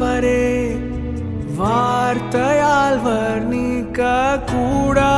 ஆண்டவரே வார்த்தையால் வர்ணிக்க கூடா